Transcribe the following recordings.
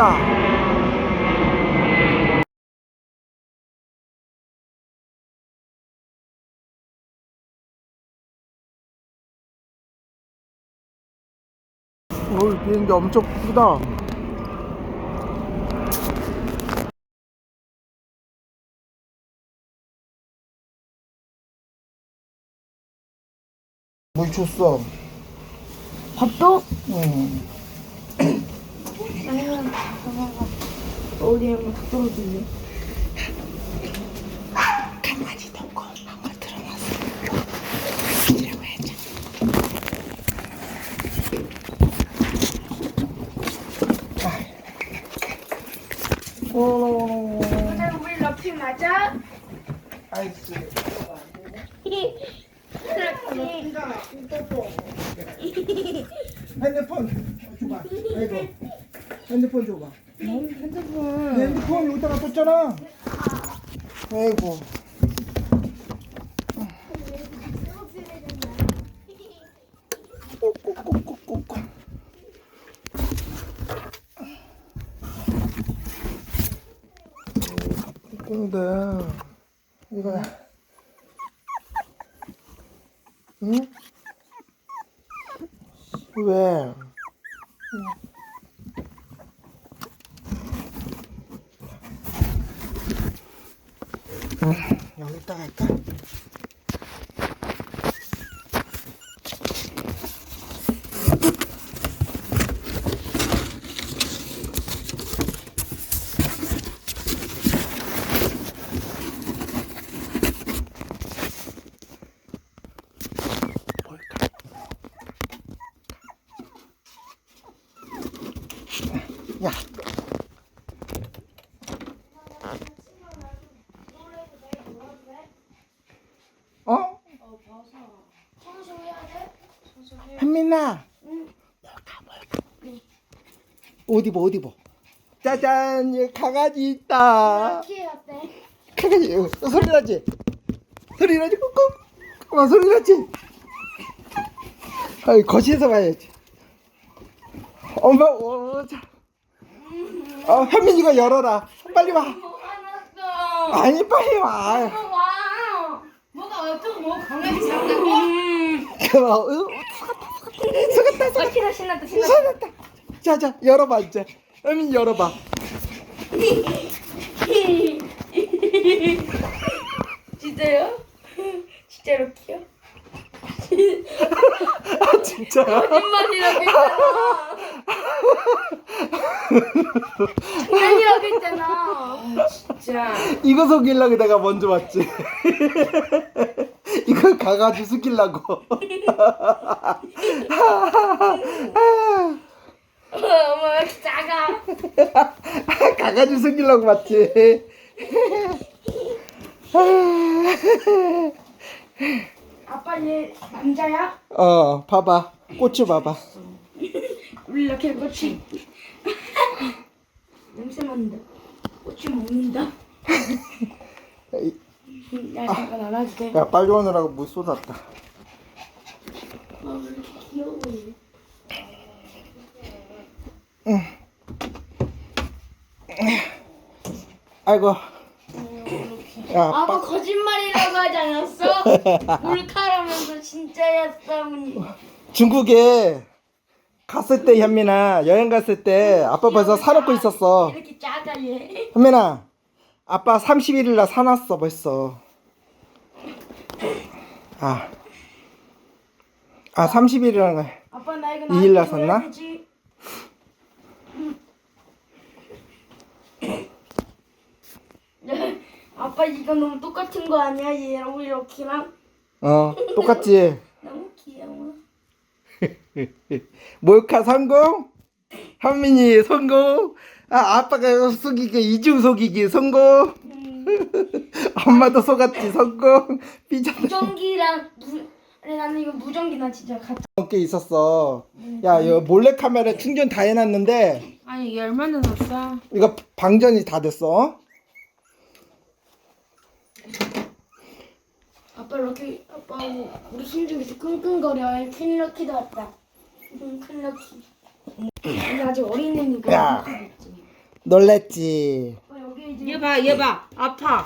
왔다. 오, 비행기 엄청 크다. 물 줬어. 밥도? 응. 어디에 맞아? 아이씨. 핸드폰 줘봐. 아이고. 핸드폰 줘봐. 핸드폰. 내 핸드폰 여기다가 뒀잖아. 아이고. 꼭꼭꼭꼭꼭. 근데 이거 응? 왜? 여기다 할까? 야, 어? 청소해야 돼? 현민아. 뭘까 뭘까? 옷 입어 옷 입어. 짜잔 여기 강아지 있다. 해야 돼? 강아지 여기 소리 나지? 소리 나지 꾹꾹. 어 소리 나지? 아이 거실에서 봐야지. 엄마 어, 자. 어 현민이가 열어라. 빨리 와. 아니 빨리 와. 와. 뭐가 어쩌고 뭐 강아지 잡는다고? 그만. 어, 어, 신나 신났다 신났다. 속았다. 자자 열어봐 이제. 현민 열어봐. 진짜요? 진짜로 키요? 아 진짜. 거짓말이라고 했잖아. 장난이라고 했잖아. 아, 진짜. 이거 속이려고 내가 먼저 왔지. 이거 숙이려고. 어, 엄마 왜 이렇게 작아? 가가지고 숙이려고 왔지. 아빠 얘 남자야? 어, 봐봐. 꽃을 봐봐. 우리 이렇게 꽃이 냄새 맡는다. 꽃이 먹는다. 야 잠깐 안아도 돼? 야, 빨리 오느라고 물 쏟았다. 아, 귀여워. 아이고. 야, 아빠 빠, 거짓말이라고 하지 않았어? 몰카라면서 진짜였어 어머니. 중국에 갔을 때 현민아 여행 갔을 때 아빠 벌써 사놓고 있었어. 이렇게 작아 얘. 현민아, 아빠 31일 날 사놨어 벌써. 아, 아 30일이라는 거. 아빠 나 이거 이일 나한테 났었나? 줘야 되지. 아빠 이거 너무 똑같은 거 아니야? 얘랑 이렇게랑 어, 똑같지. 너무 귀여워. 몰카 성공. 현민이 성공. 아, 아빠가 속이기 이중 속이기 성공. 음, 엄마도 속았지 성공. 삐졌네. 무전기랑 무 아니, 나는 이거 무전기나 진짜 같아. 게 있었어. 야, 이거 몰래 카메라 충전 다 해놨는데 아니 이게 얼마나 났어? 이거 방전이 다 됐어. 아빠 이렇게 아빠 우리 심중에서 끙끙거려. 큰 럭키도 왔다. 응, 큰 럭키. 근데 아직 어린애니까 야. 끙끙거리지. 놀랬지. 어, 여기 이제 얘 봐, 얘 봐. 아파.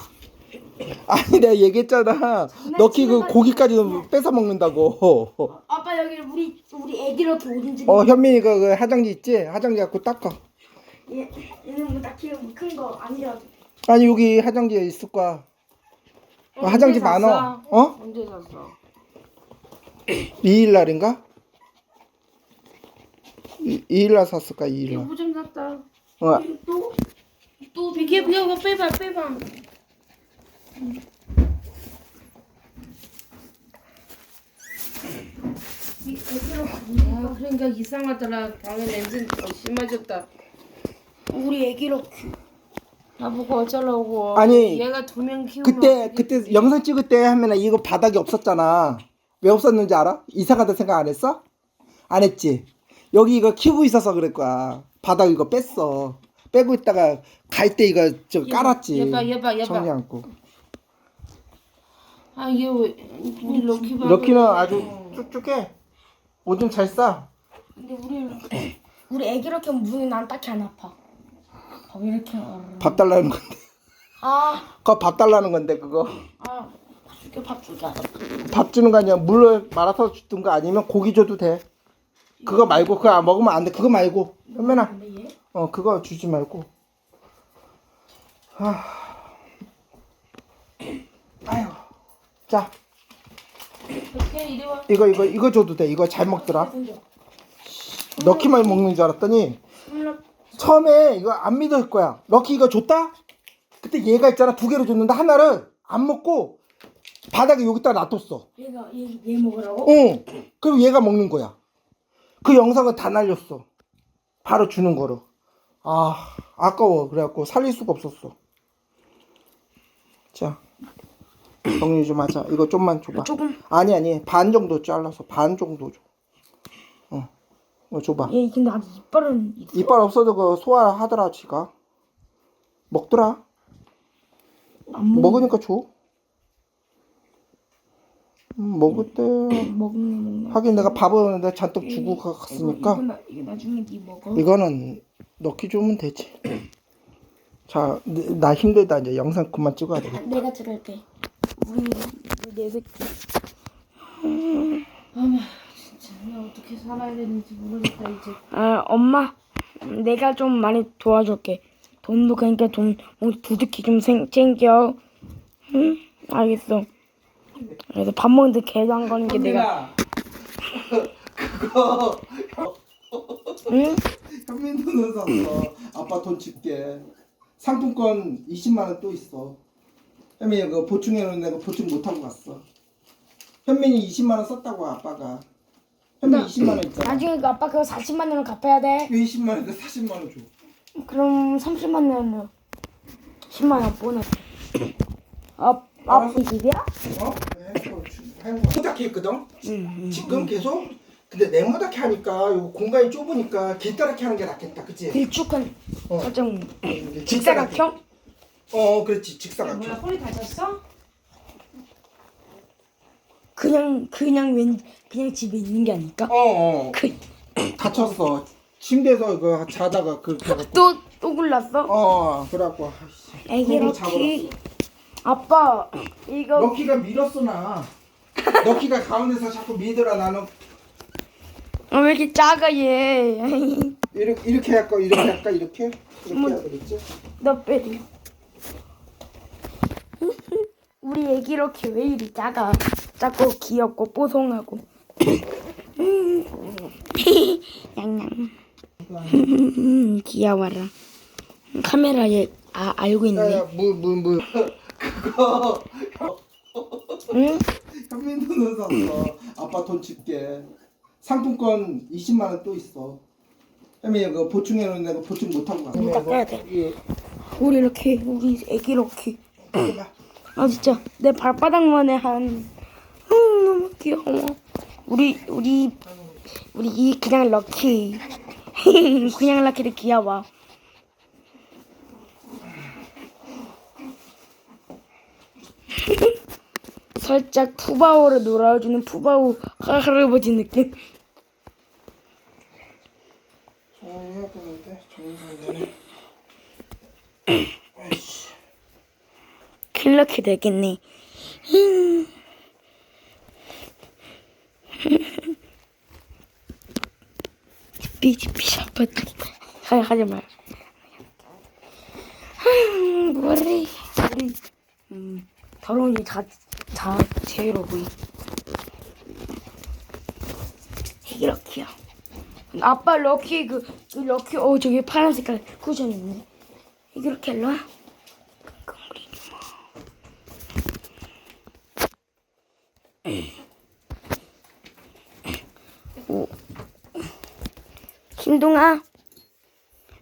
아니 내가 얘기했잖아. 럭키 그 고기까지 뺏어 먹는다고. 아빠 여기 우리 우리 애기 이렇게 오딘지. 어 현민이가 그 화장지 있지? 화장지 갖고 닦아. 얘 얘는 뭐 딱히 큰거 아니라도. 아니 여기 화장지 있을 거야. 어, 화장지? 많어. 어? 언제 샀어? 2일 날인가? 2일 날 샀을까? 2일 날. 요즘 샀다. 어, 또또 비켜, 비켜, 이거 빼봐, 빼봐. 아, 그러니까 이상하더라. 방에 냄새 더 심해졌다. 우리 애기로 나보고 어쩌라고. 아니, 얘가 두 명 키우면 그때 그때 영상 찍을 때 하면 이거 바닥이 없었잖아. 왜 없었는지 알아? 이상하다 생각 안 했어? 안 했지. 여기 이거 키우고 있어서 그럴 거야. 바닥 이거 뺐어. 빼고 있다가 갈 때 이거 저 깔았지. 얘 봐, 얘 봐, 얘 봐. 정리 않고. 아, 얘 왜, 우리 럭키 봐. 럭키는 아주 쭉쭉해. 오줌 잘 싸. 근데 우리 우리 애기 이렇게 무는 난 딱히 안 아파. 밥 이렇게. 밥 달라는 건데. 아, 그거 밥 달라는 건데 그거. 아, 밥 줄게 밥 줄게. 밥 주는 거 아니야. 물을 말아서 주든가 아니면 고기 줘도 돼. 그거 말고 그거 안 먹으면 안 돼. 그거 말고. 현면아. 어 그거 주지 말고. 하. 아유. 자. 이거 이거 이거 줘도 돼. 이거 잘 먹더라. 럭키만 먹는 줄 알았더니 처음에 이거 안 믿을 거야. 럭키 이거 줬다? 그때 얘가 있잖아 두 개를 줬는데 하나를 안 먹고 바닥에 여기다 놔뒀어. 얘가 얘, 얘 먹으라고? 응. 그리고 얘가 먹는 거야. 그 영상은 다 날렸어. 바로 주는 거로. 아, 아까워. 그래갖고 살릴 수가 없었어. 자, 정리 좀 하자. 이거 좀만 줘봐. 조금. 아니, 아니. 반 정도 잘라서 반 정도 줘. 어. 이거 줘봐. 얘 근데 아직 이빨은 있- 이빨 없어도 그 소화하더라, 지가. 먹더라. 안 먹. 먹으니까 줘. 음, 먹을 때. 먹네 먹네. 하긴 내가 밥은 내가 잔뜩 주고 갔으니까. 이거, 나, 이거 나중에 네 먹어. 이거는 넣기 주면 되지. 자, 네, 나 힘들다 이제 영상 그만 찍어야 돼. 내가 들을게. 우리 우리 내 새끼. 진짜 나 어떻게 살아야 되는지 모르겠다, 이제. 아 엄마, 내가 좀 많이 도와줄게. 돈도 그러니까 돈 뭐, 두둑히 좀 생, 챙겨. 응, 알겠어. 그래서 밥 먹는데 안 거는 게 내가. 그거 응? 현민 돈을 샀어. 아빠 돈 줄게. 상품권 20만 원 또 있어. 현민이 그 보충해 놓은 내가 보충 못 하고 갔어. 현민이 20만 원 썼다고 아빠가. 현민 20만 원 있잖아. 나중에 그 아빠 그거 40만 원을 갚아야 돼. 왜 20만 원인데 40만 원 줘? 그럼 30만 원은 10만 원 보너스. 아, 아빠 집이야? 어? 모닥해 있거든? 지금 계속? 근데 네모닥해 하니까 요 공간이 좁으니까 길다랗게 하는 게 낫겠다 그치? 길쭉한 어. 살짝 직사각형? 직사각형? 어 그렇지 뭐야, 직사각형 허리 다쳤어? 그냥 그냥 왠 그냥 집에 있는 게 아닐까? 어어 그, 다쳤어 침대에서 그 자다가 그렇게 해갖고 또, 또 굴렀어? 어 그래갖고 아이씨 손으로 럭키 아빠 이거 럭키가 밀었어 나 럭키가 가운데서 자꾸 밀더라 나는 아, 왜 이렇게 작아 얘? 이렇게, 이렇게 할까 이렇게 할까 이렇게 이렇게 해야 되겠지? 너 빼리. 우리 애기 럭키 왜 이리 작아? 작고 귀엽고 뽀송하고. 냥냥. 귀여워라. 카메라에 아 알고 있네. 야야 물물 물 그거 응? 현민 돈을 샀어. 아빠 돈 줄게. 상품권 20만 원 또 있어. 현민이 그 보충해 놓은 내가 보충 못 하고 갔어. 닦아야 돼. 예. 우리 럭키 우리 애기. 해봐. 아 진짜 내 발바닥만 해한 음, 너무 귀여워. 우리 우리 우리 이 그냥 럭키 그냥 럭키를 귀여워. 살짝 푸바오를 놀아주는 푸바오 할아버지 느낌. 정리가 되겠네. 삐지삐 잡았다. 하지, 하지 마. 머리, 머리. 음, 더러운 일 다. 자 제로 보이. 이렇게요. 아빠 럭키 그, 그 럭키 어 저기 파란 색깔 쿠션 있네. 이렇게 일로 와. 오. 신동아.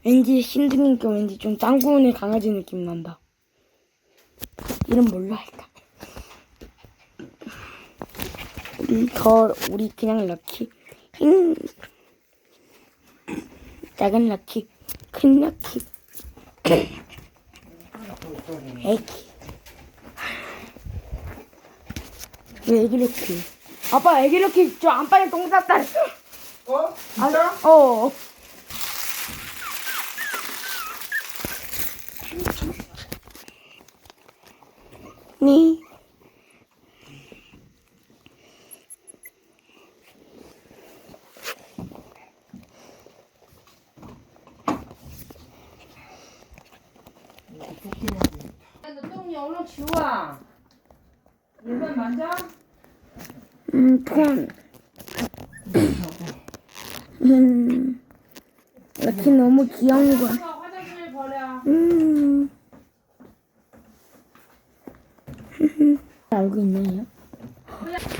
왠지 신동이니까 왠지 좀 짱구네 강아지 느낌 난다. 이름 뭘로 할까? 우리 더 우리 그냥 럭키. 큰 작은 럭키, 큰 럭키. 애기. 왜 애기 럭키? 아빠 애기 럭키 저 안방에 똥 쌌다. 어? 진짜? 어. 네. 똥이 얼른 지워. 물만 만져? 음, 폰. 음. 럭키 너무 귀여운 거야. 버려. 음. 알고 있나요?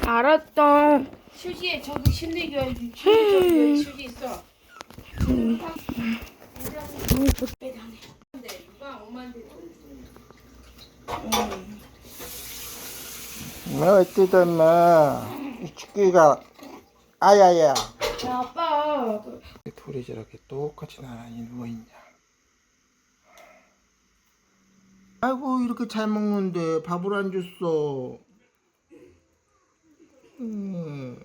알았어. 휴지에 저기 실리기 휴지 저기 휴지 있어. 음, 저- 근데 누가 엄마한테 돈뭐 어찌든 뭐 이 축구가 아야야 야, 아빠. 둘이 저렇게 똑같이 나란히 누워있냐 아이고 이렇게 잘 먹는데 밥을 안 줬어 음.